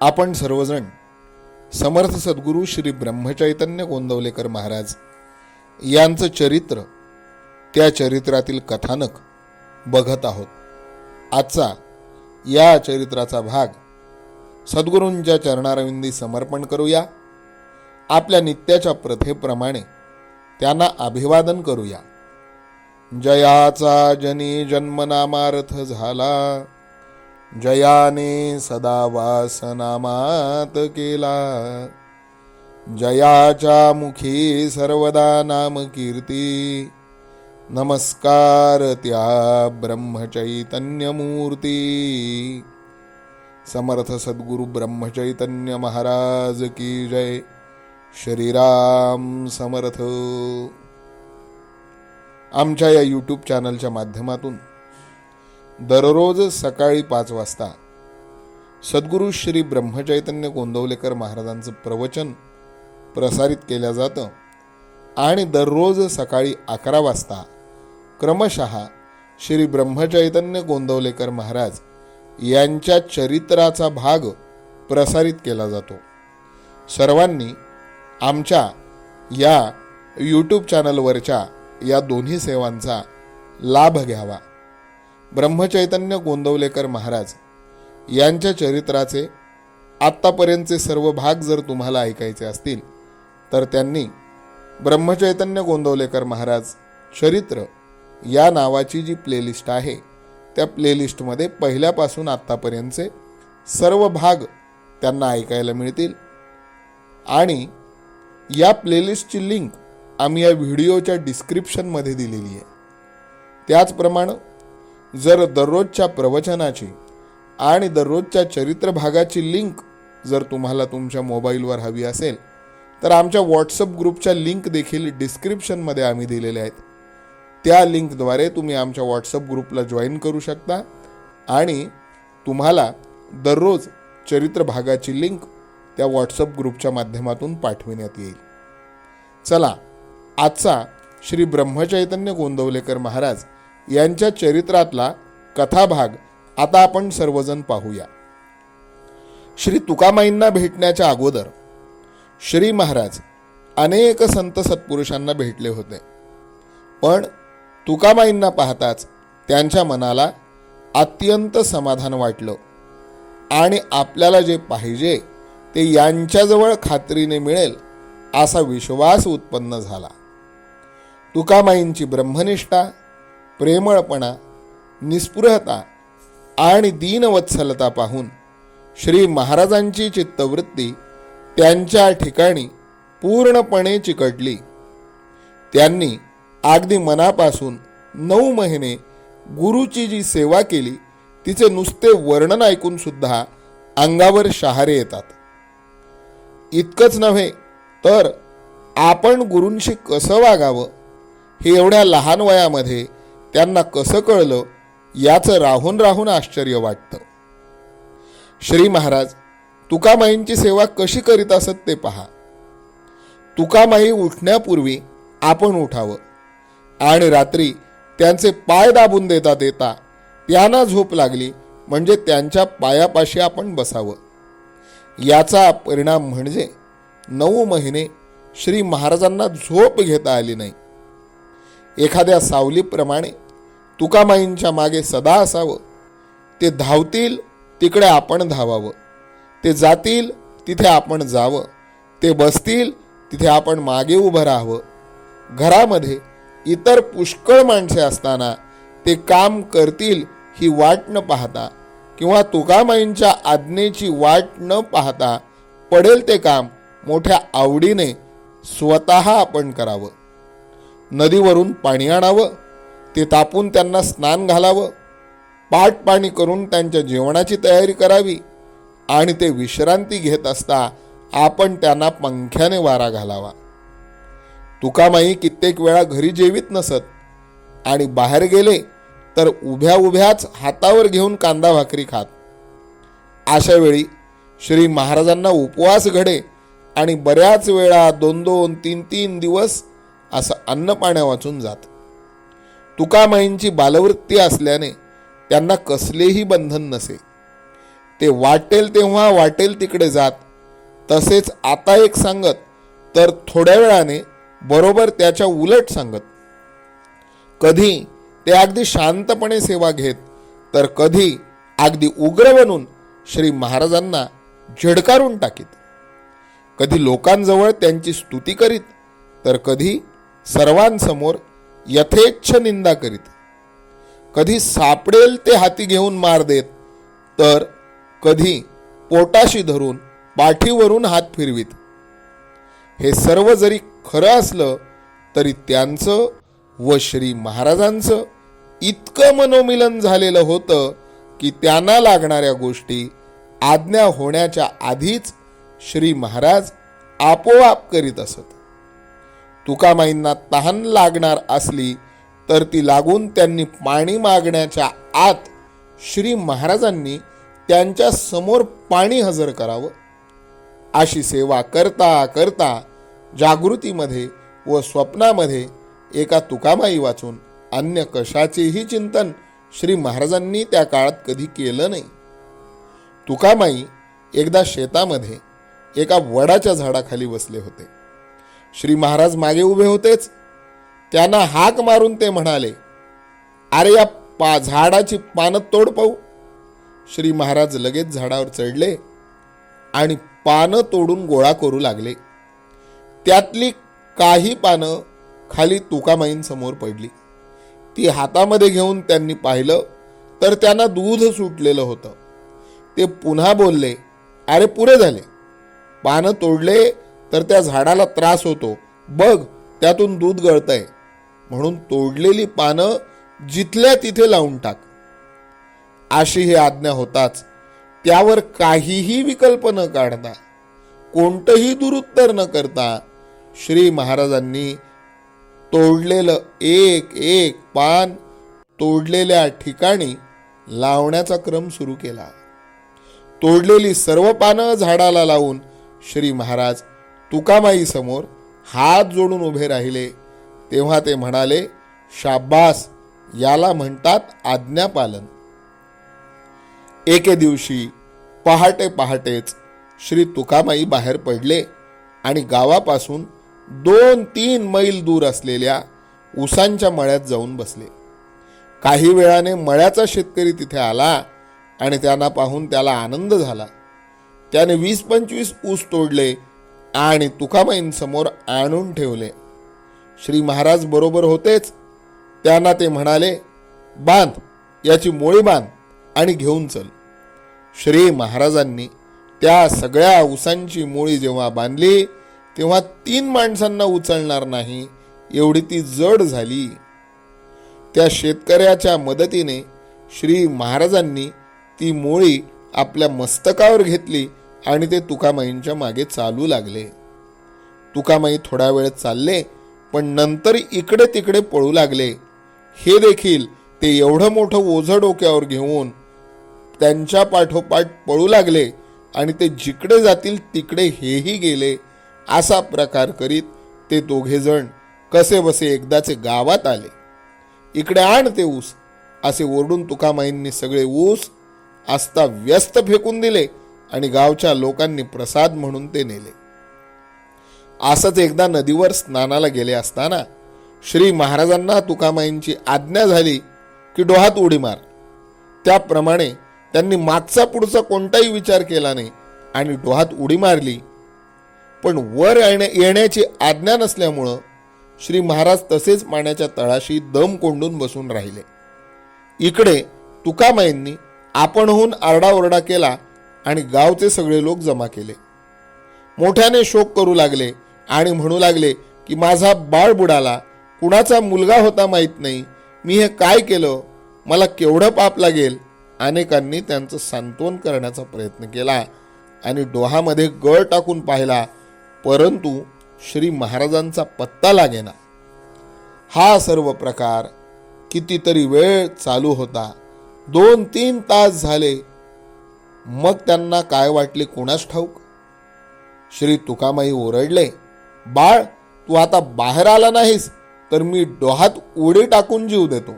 आपण सर्वजण समर्थ सद्गुरू श्री ब्रह्मचैतन्य गोंदवलेकर महाराज यांचं चरित्र त्या चरित्रातील कथानक बघत आहोत. आजचा या चरित्राचा भाग सद्गुरूंच्या चरणारविंदी समर्पण करूया. आपल्या नित्याच्या प्रथेप्रमाणे त्यांना अभिवादन करूया. जयाचा जनी जन्मनामार्थ झाला. जयाने सदा वासनामात केला. जयाच्या मुखी सर्वदा नाम कीर्ती. नमस्कार त्या ब्रह्मचैतन्य मूर्ती समर्थ सद्गुरु ब्रह्मचैतन्य महाराज की जय. श्रीराम समर्थ. आमच्या या यूट्यूब चॅनलच्या माध्यमातून दररोज सकाळी पाच वाजता. सद्गुरू श्री ब्रह्मचैतन्य गोंदवलेकर महाराजांचं प्रवचन प्रसारित केलं जातं आणि दररोज सकाळी अकरा वाजता क्रमशः श्री ब्रह्मचैतन्य गोंदवलेकर महाराज यांच्या चरित्राचा भाग प्रसारित केला जातो. सर्वांनी आमच्या या यूट्यूब चॅनलवरच्या या दोन्ही सेवांचा लाभ घ्यावा. ब्रह्मचैतन्य गोंदवलेकर महाराज यांच्या चरित्राचे आत्तापर्यंतचे सर्व भाग जर तुम्हाला ऐकायचे असतील तर त्यांनी ब्रह्मचैतन्य गोंदवलेकर महाराज चरित्र या नावाची जी प्लेलिस्ट आहे त्या प्लेलिस्टमध्ये पहिल्यापासून आत्तापर्यंतचे सर्व भाग त्यांना ऐकायला मिळतील. आणि या प्लेलिस्टची लिंक आम्ही या व्हिडिओच्या डिस्क्रिप्शनमध्ये दिलेली आहे. त्याचप्रमाणे जर दररोजच्या प्रवचनाची आणि दररोजच्या चरित्र भागाची लिंक जर तुम्हाला तुमच्या मोबाईलवर हवी असेल तर आमच्या व्हॉट्सअप ग्रुपच्या लिंक देखील डिस्क्रिप्शनमध्ये आम्ही दिलेल्या आहेत. त्या लिंकद्वारे तुम्ही आमच्या व्हॉट्सअप ग्रुपला जॉईन करू शकता आणि तुम्हाला दररोज चरित्र भागाची लिंक त्या व्हॉट्सअप ग्रुपच्या माध्यमातून पाठविण्यात येईल. चला आजचा श्री ब्रह्मचैतन्य गोंदवलेकर महाराज यांच्या चरित्रातला कथाभाग आता आपण सर्वजण पाहूया. श्री तुकामाईंना भेटण्याच्या अगोदर श्री महाराज अनेक संत सत्पुरुषांना भेटले होते. पण तुकामाईंना पाहताच त्यांच्या मनाला अत्यंत समाधान वाटलं आणि आपल्याला जे पाहिजे ते यांच्याजवळ खात्रीने मिळेल असा विश्वास उत्पन्न झाला. तुकामाईंची ब्रह्मनिष्ठा प्रेमळपणा निस्पृहता आणि दीनवत्सलता पाहून श्री महाराजांची चित्तवृत्ती त्यांच्या ठिकाणी पूर्णपणे चिकटली. त्यांनी अगदी मनापासून नऊ महिने गुरुची जी सेवा केली तिचे नुसते वर्णन ऐकून सुद्धा अंगावर शहारे येतात. इतकंच नव्हे तर आपण गुरूंशी कसं वागावं? हे एवढ्या लहान वयामध्ये त्यांना कसं कळलं याचं राहून राहून आश्चर्य वाटतं. श्री महाराज तुकामाईंची सेवा कशी करीत असत ते पहा. तुकामाई उठण्यापूर्वी आपण उठावं आणि रात्री त्यांचे पाय दाबून देता देता त्यांना झोप लागली म्हणजे त्यांच्या पायापाशी आपण बसावं. याचा परिणाम म्हणजे नऊ महिने श्री महाराजांना झोप घेता आली नाही. एखाद्या सावलीप्रमाणे तुकामाईंच्या मागे सदा असावं. ते धावतील तिकडे आपण धावावं. ते जातील तिथे आपण जावं. ते बसतील तिथे आपण मागे उभं राहावं. घरामध्ये इतर पुष्कळ माणसे असताना ते काम करतील ही वाट न पाहता किंवा तुकामाईंच्या आज्ञेची वाट न पाहता पडेल ते काम मोठ्या आवडीने स्वतः आपण करावं. नदीवरून पाणी आणावं. ते तापून त्यांना स्नान घालावं. पाट पाणी करून त्यांच्या जेवणाची तयारी करावी. आणि ते विश्रांती घेत असता आपण त्यांना पंख्याने वारा घालावा. तुकामाई कित्येक वेळा घरी जेवीत नसत आणि बाहेर गेले तर उभ्या उभ्याच हातावर घेऊन कांदा भाकरी खात. अशा वेळी श्री महाराजांना उपवास घडे आणि बऱ्याच वेळा दोन दोन तीन तीन दिवस असं अन्न पाण्या वाचून जात. तुकामाईंची बालवृत्ती असल्याने त्यांना कसलेही बंधन नसे. ते वाटेल तेव्हा वाटेल तिकडे जात तसेच आता एक सांगत तर थोड्या वेळाने बरोबर त्याच्या उलट सांगत. कधी ते अगदी शांतपणे सेवा घेत तर कधी अगदी उग्र बनून श्री महाराजांना झिडकारून टाकीत. कधी लोकांजवळ त्यांची स्तुती करीत तर कधी सर्वांसमोर यथेच्छ निंदा करीत. कधी सापडेल ते हाती घेऊन मार देत तर कधी पोटाशी धरून पाठीवरून हात फिरवीत. हे सर्व जरी खरं असलं तरी त्यांचं व श्री महाराजांचं इतकं मनोमिलन झालेलं होतं की त्यांना लागणाऱ्या गोष्टी आज्ञा होण्याच्या आधीच श्री महाराज आपोआप करीत असत. तुकामाईंना तहान लागणार असली तर ती लागून त्यांनी पाणी मागण्याच्या आत श्री महाराजांनी त्यांच्यासमोर पाणी हजर करावं. अशी सेवा करता करता जागृतीमध्ये व स्वप्नामध्ये एका तुकामाई वाचून अन्य कशाचेही चिंतन श्री महाराजांनी त्या काळात कधी केलं नाही. तुकामाई एकदा शेतामध्ये एका वडाच्या झाडाखाली बसले होते. श्री महाराज मागे उभे होतेच. त्यांना हाक मारून ते म्हणाले अरे या पा झाडाची पानं तोड पाहू. श्री महाराज लगेच झाडावर चढले आणि पानं तोडून गोळा करू लागले. त्यातली काही पानं खाली तुकामाईंसमोर पडली. ती हातामध्ये घेऊन त्यांनी पाहिलं तर त्यांना दूध सुटलेलं होतं. ते पुन्हा बोलले अरे पुरे झाले. पानं तोडले तर त्या झाडाला त्रास होतो. बघ त्यातून दूध गळतंय. म्हणून तोडलेली पानं जिथल्या तिथे लावून टाक. अशी ही आज्ञा होताच. त्यावर काहीही विकल्प न काढता कोणतंही दुरुत्तर न करता श्री महाराजांनी तोडलेलं एक एक पान तोडलेल्या ठिकाणी लावण्याचा क्रम सुरू केला. तोडलेली सर्व पानं झाडाला लावून श्री महाराज तुकामाई समोर हात जोडून उभे राहिले. तेव्हा ते म्हणाले शाब्बास याला म्हणतात आज्ञापालन. एके दिवशी पहाटे पहाटेच श्री तुकामाई बाहेर पडले आणि गावापासून दोन तीन मैल दूर असलेल्या उसांच्या मळ्यात जाऊन बसले. काही वेळाने मळ्याचा शेतकरी तिथे आला आणि त्यांना पाहून त्याला आनंद झाला. त्याने वीस पंचवीस ऊस तोडले आणि तुकाबाईंसमोर आणून ठेवले. श्री महाराज बरोबर होतेच. त्यांना ते म्हणाले बांध याची मोळी बांध आणि घेऊन चल. श्री महाराजांनी त्या सगळ्या उसांची मोळी जेव्हा बांधली तेव्हा तीन माणसांना उचलणार नाही एवढी ती जड झाली. त्या शेतकऱ्याच्या मदतीने श्री महाराजांनी ती मोळी आपल्या मस्तकावर घेतली आणि ते तुकामाईंच्या मागे चालू लागले. तुकामाई थोडा वेळ चालले पण नंतर इकडे तिकडे पळू लागले. हे देखील ते एवढं मोठं ओझं डोक्यावर घेऊन त्यांच्या पाठोपाठ पळू लागले आणि ते जिकडे जातील तिकडे हेही गेले असा प्रकार करीत ते दोघेजण कसे बसे एकदाचे गावात आले. इकडे आण ते ऊस असे ओरडून तुकामाईंनी सगळे ऊस आस्ता व्यस्त फेकून दिले. आणि गावच्या लोकांनी प्रसाद म्हणून ते नेले. असंच एकदा नदीवर स्नानाला गेले असताना श्री महाराजांना तुकामाईंची आज्ञा झाली की डोहात उडी मार. त्याप्रमाणे त्यांनी मागचा पुढचा कोणताही विचार केला नाही आणि डोहात उडी मारली. पण वर येण्या येण्याची आज्ञा नसल्यामुळं श्री महाराज तसेच पाण्याच्या तळाशी दम कोंडून बसून राहिले. इकडे तुकामाईंनी आपणहून आरडाओरडा केला आणि गावचे सगळे लोक जमा केले. मोठ्याने शोक करू लागले आणि म्हणू लागले की माझा बाळ बुडाला कुणाचा मुलगा होता माहीत नाही मी हे काय केलं मला केवढं पाप लागेल? अनेकांनी त्यांचं सांत्वन करण्याचा प्रयत्न केला आणि डोहामध्ये गळ टाकून पाहिला परंतु श्री महाराजांचा पत्ता लागेना. हा सर्व प्रकार कितीतरी वेळ चालू होता. दोन तीन तास झाले मग त्यांना काय वाटले कोणास ठाऊक? श्री तुकामाई ओरडले बाळ तू आता बाहेर आला नाहीस तर मी डोहात उडी टाकून जीव देतो.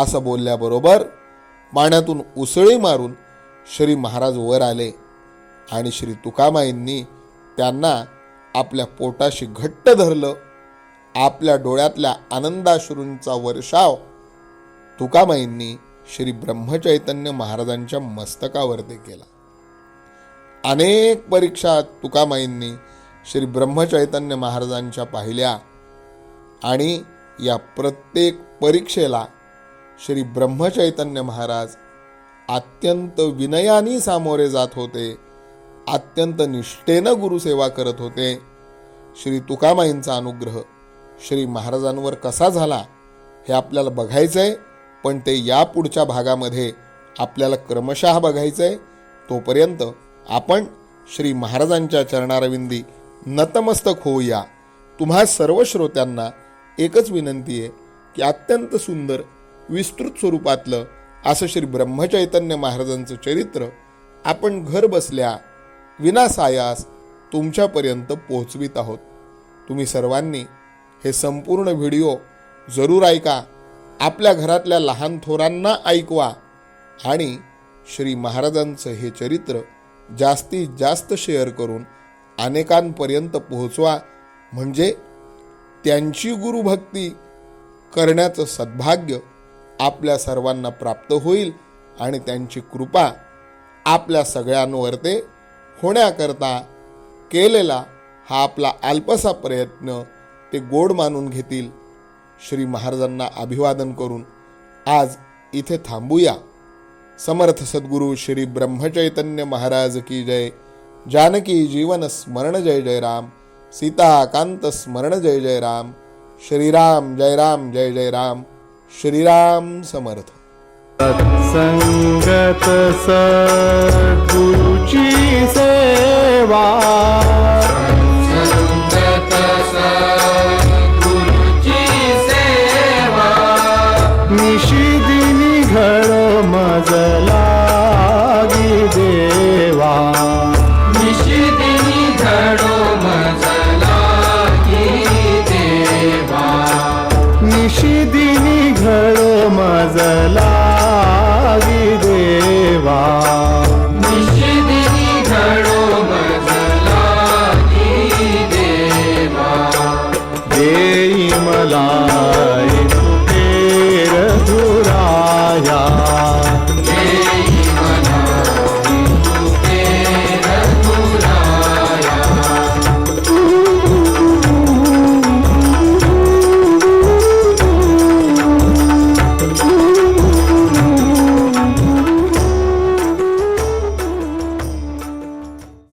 असं बोलल्याबरोबर पाण्यातून उसळी मारून श्री महाराज वर आले आणि श्री तुकामाईंनी त्यांना आपल्या पोटाशी घट्ट धरलं. आपल्या डोळ्यातल्या आनंदाश्रूंचा वर्षाव तुकामाईंनी श्री ब्रह्मचैतन्य महाराजांच्या मस्तकावरती केला. अनेक परीक्षा तुकामाईंनी श्री ब्रह्मचैतन्य महाराजांच्या पाहिल्या आणि या प्रत्येक परीक्षेला श्री ब्रह्मचैतन्य महाराज अत्यंत विनयाने सामोरे जात होते अत्यंत निष्ठेनं गुरुसेवा करत होते. श्री तुकामाईंचा अनुग्रह श्री महाराजांवर कसा झाला हे आपल्याला बघायचं आहे पण ते या पुढच्या भागामध्ये आपल्याला क्रमशः बघायचं आहे तोपर्यंत आपण श्री महाराजांच्या चरणारविंदी नतमस्तक होऊया. तुम्हा सर्व श्रोत्यांना एकच विनंती आहे की अत्यंत सुंदर विस्तृत स्वरूपातलं असं श्री ब्रह्मचैतन्य महाराजांचं चरित्र आपण घर बसल्या विनासायास तुमच्यापर्यंत पोहोचवित आहोत. तुम्ही सर्वांनी हे संपूर्ण व्हिडिओ जरूर ऐका. आपल्या घरातल्या लहान थोरांना ऐकवा आणि श्री महाराजांचं हे चरित्र जास्तीत जास्त शेअर करून अनेकांपर्यंत पोहोचवा. म्हणजे त्यांची गुरुभक्ती करण्याचं सद्भाग्य आपल्या सर्वांना प्राप्त होईल आणि त्यांची कृपा आपल्या सगळ्यांवरते होण्याकरता केलेला हा आपला अल्पसा प्रयत्न ते गोड मानून घेतील. श्री महाराजांना अभिवादन करून आज इथे थांबूया. समर्थ सद्गुरू श्री ब्रह्मचैतन्य महाराज की जय. जानकी जीवन स्मरण जय जय राम. सीताकांत स्मरण जय जय राम. श्रीराम जय राम जय जय राम. श्रीराम समर्थ. सत्संगत सद्गुरुची सेवा. मजला देवा. निशिदिनी घडो देवा. निशिदिनी घडो मजला देवा. निशिदिनी घडो देवा. देई